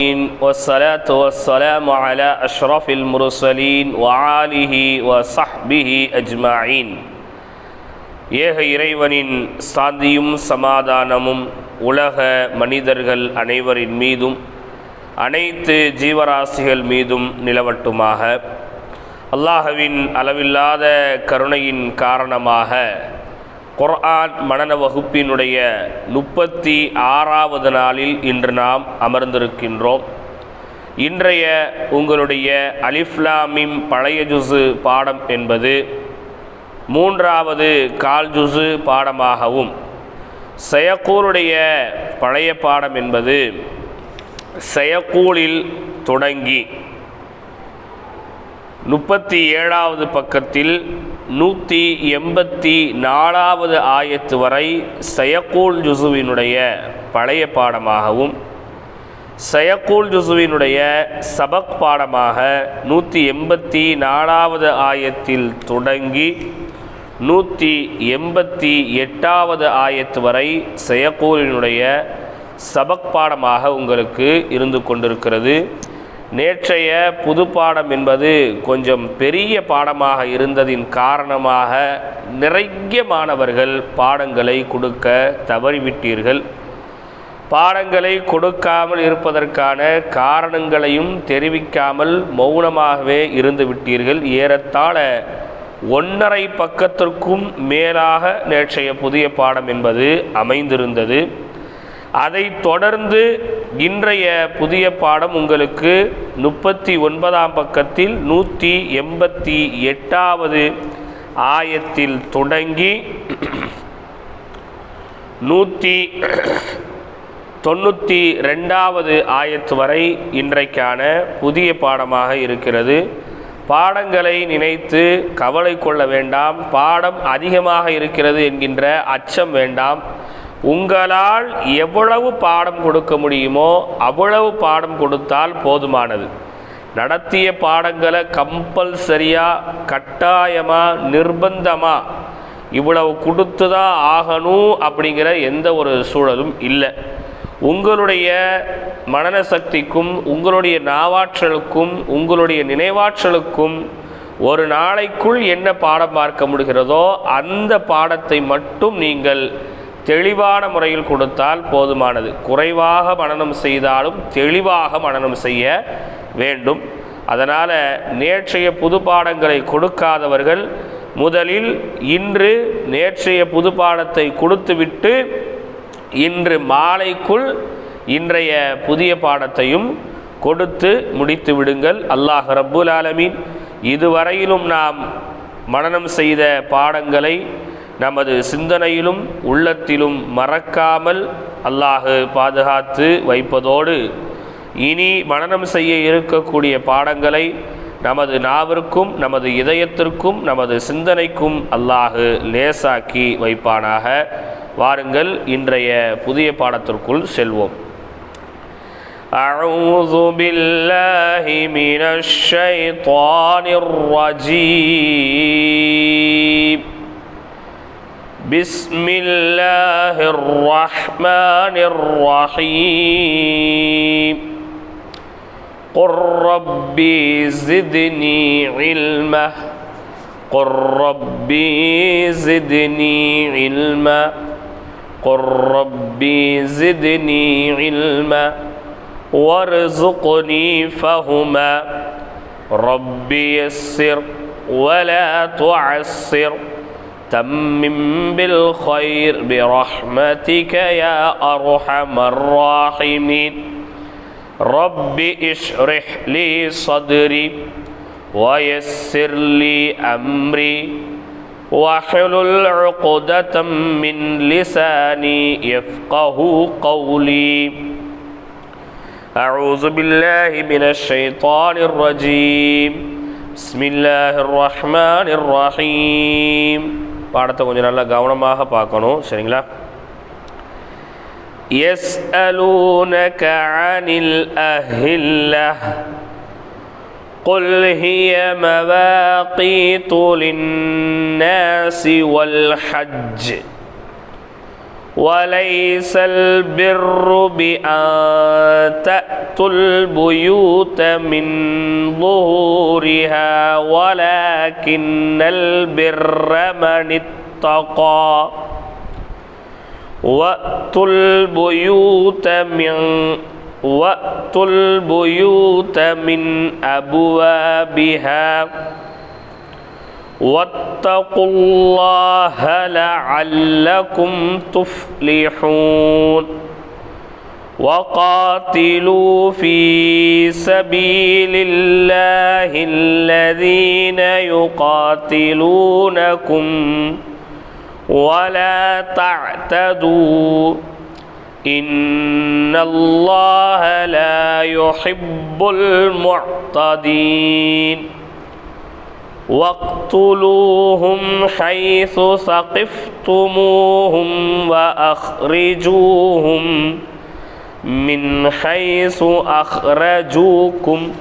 والصلاة والسلام على أشرف المرسلين وعاله وصحبه أجمعين ஏக இறைவனின் சாந்தியும் சமாதானமும் உலக மனிதர்கள் அனைவரின் மீதும் அனைத்து ஜீவராசிகள் மீதும் நிலவட்டுமாக அல்லாஹவின் அளவில்லாத கருணையின் காரணமாக குர்ஆன் மனன வகுப்பினுடைய முப்பத்தி ஆறாவது நாளில் இன்று நாம் அமர்ந்திருக்கின்றோம். இன்றைய உங்களுடைய அலிஃப்லாமிம் பழைய ஜுசு பாடம் என்பது மூன்றாவது கால் ஜுசு பாடமாகவும் செயக்கூருடைய பழைய பாடம் என்பது செயக்கூலில் தொடங்கி முப்பத்தி ஏழாவது பக்கத்தில் நூற்றி எண்பத்தி நாலாவது ஆயத்து வரை செயக்கூல் ஜுசுவினுடைய பழைய பாடமாகவும் செயக்கூல் ஜுசுவினுடைய சபக் பாடமாக நூற்றி எண்பத்தி நாலாவது ஆயத்தில் தொடங்கி நூற்றி எண்பத்தி எட்டாவது ஆயத்து வரை செயக்கூலினுடைய சபக் பாடமாக உங்களுக்கு இருந்து கொண்டிருக்கிறது. நேற்றைய புது பாடம் என்பது கொஞ்சம் பெரிய பாடமாக இருந்ததின் காரணமாக நிறைய மாணவர்கள் பாடங்களை கொடுக்க தவறிவிட்டீர்கள். பாடங்களை கொடுக்காமல் இருப்பதற்கான காரணங்களையும் தெரிவிக்காமல் மௌனமாகவே இருந்து விட்டீர்கள். ஏறத்தாழ ஒன்றரை பக்கத்திற்கும் மேலாக நேற்றைய புதிய பாடம் என்பது அமைந்திருந்தது. அதை தொடர்ந்து இன்றைய புதிய பாடம் உங்களுக்கு முப்பத்தி ஒன்பதாம் பக்கத்தில் நூற்றி எண்பத்தி எட்டாவது ஆயத்தில் தொடங்கி நூற்றி தொண்ணூற்றி ரெண்டாவது ஆயத்து வரை இன்றைக்கான புதிய பாடமாக இருக்கிறது. பாடங்களை நினைத்து கவலை கொள்ள வேண்டாம். பாடம் அதிகமாக இருக்கிறது என்கின்ற அச்சம் வேண்டாம். உங்களால் எவ்வளவு பாடம் கொடுக்க முடியுமோ அவ்வளவு பாடம் கொடுத்தால் போதுமானது. நடத்திய பாடங்களை கம்பல்சரியாக கட்டாயமாக நிர்பந்தமாக இவ்வளவு கொடுத்து தான் ஆகணும் அப்படிங்கிற எந்த ஒரு சூழலும் இல்லை. உங்களுடைய மனன சக்திக்கும் உங்களுடைய நாவாற்றலுக்கும் உங்களுடைய நினைவாற்றலுக்கும் ஒரு நாளைக்குள் என்ன பாடம் பார்க்க முடிகிறதோ அந்த பாடத்தை மட்டும் நீங்கள் தெளிவான முறையில் கொடுத்தால் போதுமானது. குறைவாக மனநம் செய்தாலும் தெளிவாக மனநம் செய்ய வேண்டும். அதனால் நேற்றைய புது பாடங்களை கொடுக்காதவர்கள் முதலில் இன்று நேற்றைய புது பாடத்தை கொடுத்துவிட்டு இன்று மாலைக்குள் இன்றைய புதிய பாடத்தையும் கொடுத்து முடித்து விடுங்கள். அல்லாஹ் ரப்புல் ஆலமீன். இதுவரையிலும் நாம் மனநம் செய்த பாடங்களை நமது சிந்தனையிலும் உள்ளத்திலும் மறக்காமல் அல்லாஹு பாதுகாத்து வைப்பதோடு இனி மனனம் செய்ய இருக்கக்கூடிய பாடங்களை நமது நாவிற்கும் நமது இதயத்திற்கும் நமது சிந்தனைக்கும் அல்லாஹு லேசாக்கி வைப்பானாக வாருங்கள் இன்றைய புதிய பாடத்திற்குள் செல்வோம் أعوذ بالله من الشيطان الرجيم بسم الله الرحمن الرحيم. قل ربي زدني علما. قل ربي زدني علما. قل ربي زدني علما. وارزقني فهما. ربي يسر ولا تعسر. تمم بالخير برحمتك يا أرحم الراحمين. رب اشرح لي صدري ويسر لي أمري واحلل عقدة من لساني يفقه قولي. أعوذ بالله من الشيطان الرجيم. بسم الله الرحمن الرحيم. பாடத்தை கொஞ்சம் நல்லா கவனமாக பார்க்கணும் சரிங்களா يسألونك عن الأهلة قل هي مواقيت للناس والحج وليس البر بأن تأتوا البيوت من ظهورها ولكن البر من اتقى وأتوا البيوت من وأتوا البيوت من أبوابها واتقوا الله لعلكم تفلحون وقاتلوا في سبيل الله الذين يقاتلونكم ولا تعتدوا إن الله لا يحب المعتدين واقتلوهم حيث ثقفتموهم وأخرجوهم من حيث أخرجوكم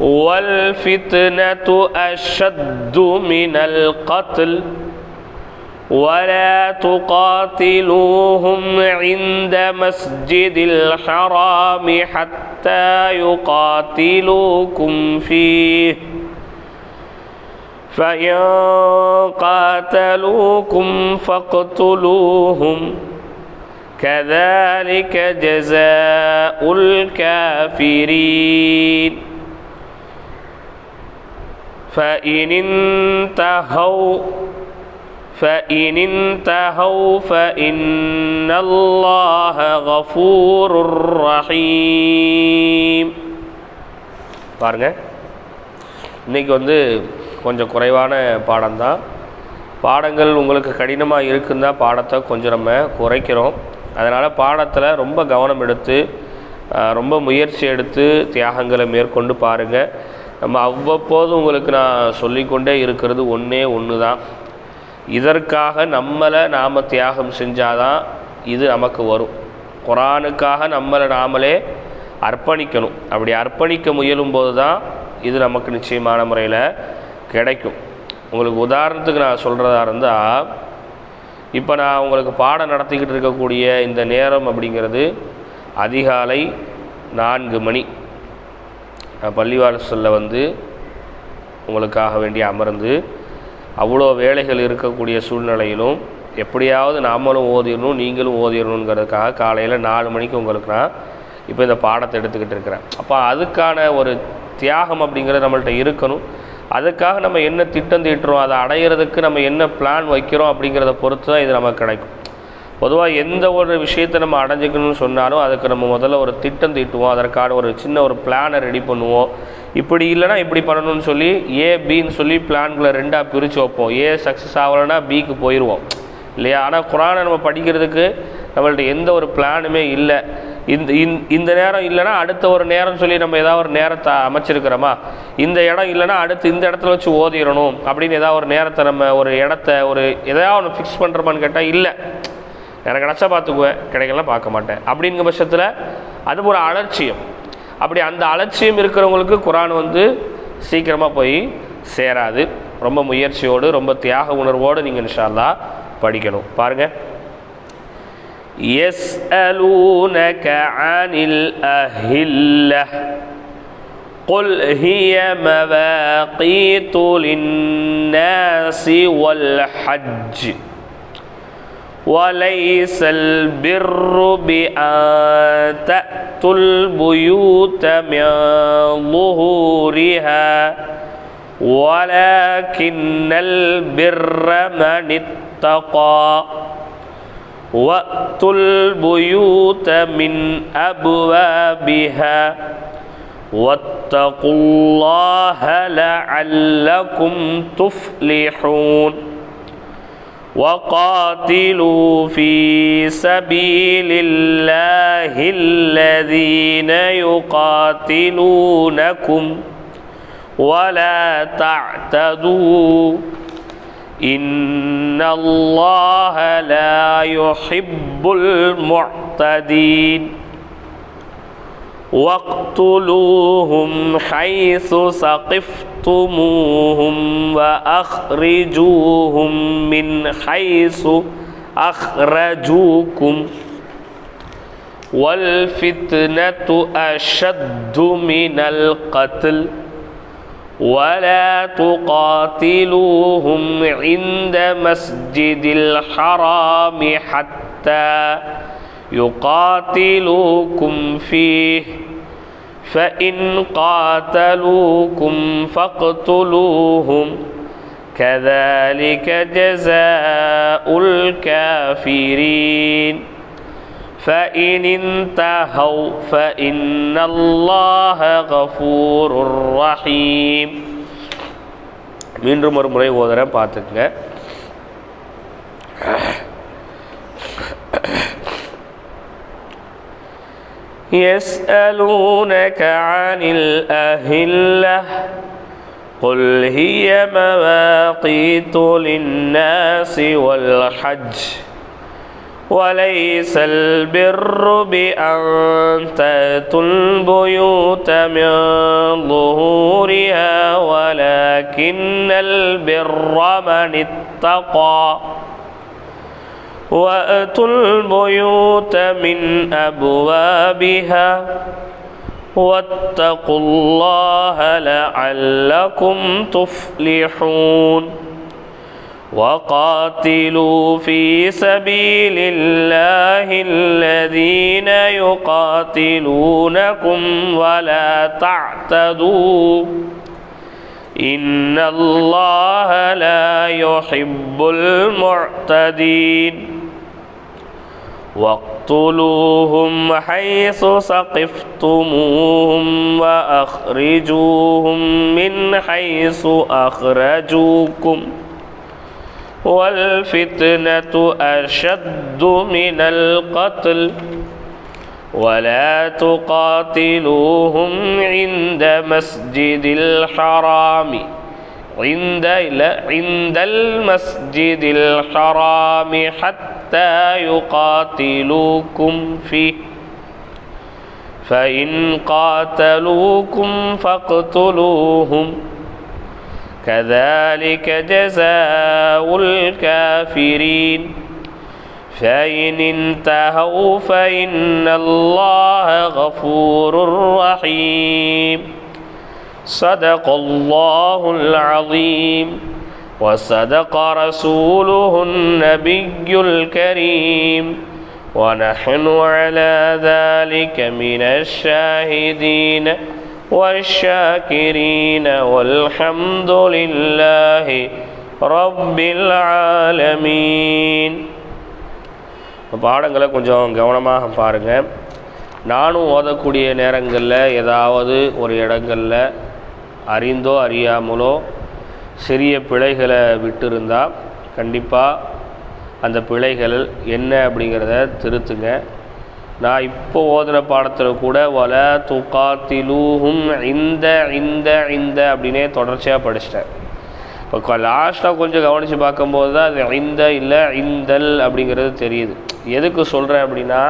والفتنة أشد من القتل ولا تقاتلوهم عند مسجد الحرام حتى يقاتلوكم فيه. فإن قاتلوكم فاقتلوهم. كذلك جزاء الكافرين. فإن انتهوا فإن انتهوا فإن الله غفور رحيم பாருங்க இன்னைக்கு வந்து கொஞ்சம் குறைவான பாடம்தான் பாடங்கள் உங்களுக்கு கடினமாக இருக்குன்னா பாடத்தை கொஞ்சம் நம்ம குறைக்கிறோம் அதனால் பாடத்தில் ரொம்ப கவனம் எடுத்து ஆஹ், ரொம்ப முயற்சி எடுத்து தியாகங்களை மேற்கொண்டு பாருங்கள் நம்ம அவ்வப்போது உங்களுக்கு நான் சொல்லிக்கொண்டே இருக்கிறது ஒன்றே ஒன்று தான் இதற்காக நம்மளை நாம் தியாகம் செஞ்சாதான் இது நமக்கு வரும். குரானுக்காக நம்மளை நாமளே அர்ப்பணிக்கணும். அப்படி அர்ப்பணிக்க முயலும் போது தான் இது நமக்கு நிச்சயமான முறையில் கிடைக்கும். உங்களுக்கு உதாரணத்துக்கு நான் சொல்கிறதா இருந்தால் இப்போ நான் உங்களுக்கு பாடம் நடத்திக்கிட்டு இருக்கக்கூடிய இந்த நேரம் அப்படிங்கிறது அதிகாலை நான்கு மணி. நான் பள்ளிவாசலில் வந்து உங்களுக்காக வேண்டி அமர்ந்து அவ்வளோ வேலைகள் இருக்கக்கூடிய சூழ்நிலையிலும் எப்படியாவது நாமளும் ஓதிடணும் நீங்களும் ஓதிடணுங்கிறதுக்காக காலையில் நாலு மணிக்கு உங்களுக்கு நான் இப்போ இந்த பாடத்தை எடுத்துக்கிட்டு இருக்கிறேன். அப்போ அதுக்கான ஒரு தியாகம் அப்படிங்கிறது நம்மள்கிட்ட இருக்கணும். அதுக்காக நம்ம என்ன திட்டம் தீட்டுறோம் அதை அடையிறதுக்கு நம்ம என்ன பிளான் வைக்கிறோம் அப்படிங்கிறத பொறுத்து தான் இது நமக்கு கிடைக்கும். பொதுவாக எந்த ஒரு விஷயத்தை நம்ம அடைஞ்சிக்கணும்னு சொன்னாலும் அதுக்கு நம்ம முதல்ல ஒரு திட்டம் தீட்டுவோம். அதற்கான ஒரு சின்ன ஒரு பிளானை ரெடி பண்ணுவோம். இப்படி இல்லைன்னா இப்படி பண்ணணும்னு சொல்லி ஏ பின்னு சொல்லி பிளான்களை ரெண்டாக பிரித்து வைப்போம். ஏ சக்ஸஸ் ஆகலைன்னா பிக்கு போயிடுவோம் இல்லையா? ஆனால் குரானை நம்ம படிக்கிறதுக்கு நம்மள்ட்ட எந்த ஒரு பிளானுமே இல்லை. இந்த இந்த- இந்த நேரம் இல்லைன்னா அடுத்த ஒரு நேரம் சொல்லி நம்ம ஏதாவது ஒரு நேரத்தை அமைச்சிருக்கிறோமா? இந்த இடம் இல்லைன்னா அடுத்து இந்த இடத்துல வச்சு ஓதிடணும் அப்படின்னு ஏதாவது ஒரு நேரத்தை நம்ம ஒரு இடத்த ஒரு எதாவது ஒன்று ஃபிக்ஸ் பண்ணுறோமான்னு கேட்டால் இல்லை. எனக்கு கிடச்சா பார்த்துக்குவேன் கிடைக்கலாம் பார்க்க மாட்டேன் அப்படிங்கிற பட்சத்தில் அது ஒரு அலட்சியம் அப்படி அந்த அலட்சியம் இருக்கிறவங்களுக்கு குரான் வந்து சீக்கிரமாக போய் சேராது ரொம்ப முயற்சியோடு ரொம்ப தியாக உணர்வோடு நீங்கள் இன்ஷால்லா படிக்கணும் பாருங்கள் يسألونك عن الأهلة قل هي مواقيت للناس والحج وليس البر بأن تأتوا البيوت من ظهورها ولكن البر من اتقى. وأتوا البيوت من أبوابها واتقوا الله لعلكم تفلحون. وقاتلوا في سبيل الله الذين يقاتلونكم ولا تعتدوا. إن الله لا يحب المعتدين. واقتلوهم حيث ثقفتموهم وأخرجوهم من حيث أخرجوكم والفتنة أشد من القتل ولا تقاتلوهم عند مسجد الحرام حتى يقاتلوكم فيه فإن قاتلوكم فاقتلوهم كذلك جزاء الكافرين فإن انتهوا فإن الله غفور رحيم மீண்டும் ஒரு முறை ஓதுறேன் பார்த்துக்குங்க يسألونك عن الأهلة قل هي مواقيت للناس والحج وليس البر بأن تأتوا البيوت من ظهورها ولكن البر من اتقى وأتوا البيوت من أبوابها واتقوا الله لعلكم تفلحون وقاتلوا في سبيل الله الذين يقاتلونكم ولا تعتدوا إن الله لا يحب المعتدين. واقتلوهم حيث ثقفتموهم وأخرجوهم من حيث أخرجوكم. والفتنة أشد من القتل. ولا تقاتلوهم عند مسجد الحرام. عند عند المسجد الحرام حتى يقاتلوكم فيه. فإن قاتلوكم فاقتلوهم. كذلك جزاء الكافرين. فإن انتهوا فإن الله غفور رحيم. صدق الله العظيم وصدق رسوله النبي الكريم ونحن على ذلك من الشاهدين والشاكرين والحمد لله رب العالمين பாடங்களை கொஞ்சம் கவனமாக பாருங்கள் நானும் ஓதக்கூடிய நேரங்களில் ஏதாவது ஒரு இடங்களில் அறிந்தோ அறியாமலோ சிறிய பிழைகளை விட்டிருந்தால் கண்டிப்பாக அந்த பிழைகள் என்ன அப்படிங்கிறத திருத்துங்க. நான் இப்போ ஓதுன பாடத்தில் கூட வல துகாத்திலூஹும் இந்த இந்த இந்த அப்படின்னே தொடர்ச்சியாக படிச்சிட்டேன். இப்போ லாஸ்ட்டாக கொஞ்சம் கவனித்து பார்க்கும்போது தான் அது இந்த இல்லை இந்தல் அப்படிங்கிறது தெரியுது. எதுக்கு சொல்கிறேன் அப்படின்னா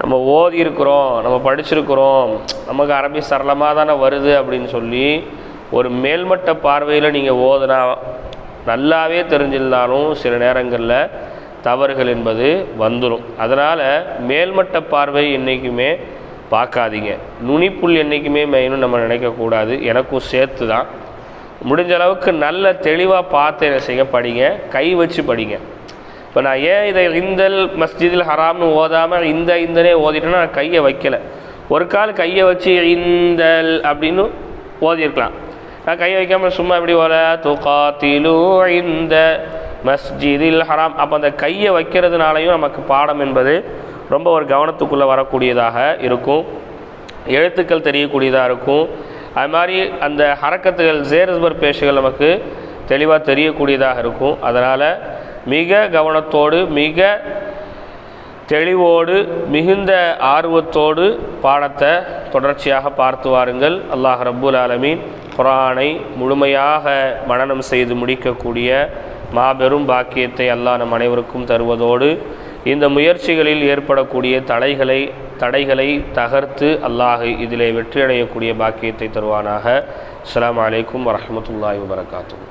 நம்ம ஓதி இருக்கிறோம் நம்ம படிச்சிருக்கிறோம் நமக்கு அரபி சரளமாக தானே வருது அப்படின்னு சொல்லி ஒரு மேல்மட்ட பார்வையில் நீங்கள் ஓதுனா நல்லாவே தெரிஞ்சிருந்தாலும் சில நேரங்களில் தவறுகள் என்பது வந்துடும் அதனால் மேல்மட்ட பார்வை என்றைக்குமே பார்க்காதீங்க. நுனிப்புள் என்றைக்குமே மெயினும் நம்ம நினைக்கக்கூடாது எனக்கும் சேர்த்து தான் முடிஞ்ச அளவுக்கு நல்ல தெளிவாக பார்த்து என்ன செய்ய படிங்க. கை வச்சு படிங்க. இப்போ நான் ஏன் இதை இந்தல் மஸ்ஜிதில் ஹராம்னு ஓதாமல் இந்த இந்தனே ஓதிட்டேன்னா நான் கையை வைக்கலை. ஒரு கால் கையை வச்சு இந்தல் அப்படின்னு ஓதியிருக்கலாம். நான் கையை வைக்காமல் சும்மா எப்படி ஓல துகாத்திலு இந்த மஸ்ஜிதில் ஹராம். அப்போ அந்த கையை வைக்கிறதுனாலையும் நமக்கு பாடம் என்பது ரொம்ப ஒரு கவனத்துக்குள்ளே வரக்கூடியதாக இருக்கும். எழுத்துக்கள் தெரியக்கூடியதாக இருக்கும். அது மாதிரி அந்த ஹரக்கத்துகள் ஜேர்ஸ்பர் பேஷுகள் நமக்கு தெளிவாக தெரியக்கூடியதாக இருக்கும். அதனால் மிக கவனத்தோடு மிக தெளிவோடு மிகுந்த ஆர்வத்தோடு பாடத்தை தொடர்ச்சியாக பார்த்து வாருங்கள். அல்லாஹ் ரப்புல் ஆலமீன் குரானை முழுமையாக மனனம் செய்து முடிக்கக்கூடிய மாபெரும் பாக்கியத்தை அல்லாஹ் நம் அனைவருக்கும் தருவதோடு இந்த முயற்சிகளில் ஏற்படக்கூடிய தடைகளை தடைகளை தகர்த்து அல்லாஹ் இதிலே வெற்றியடையக்கூடிய பாக்கியத்தை தருவானாக. அஸ்ஸலாமு வலைக்கம் வரமத்துல்லாய் வபரகாத்துஹு.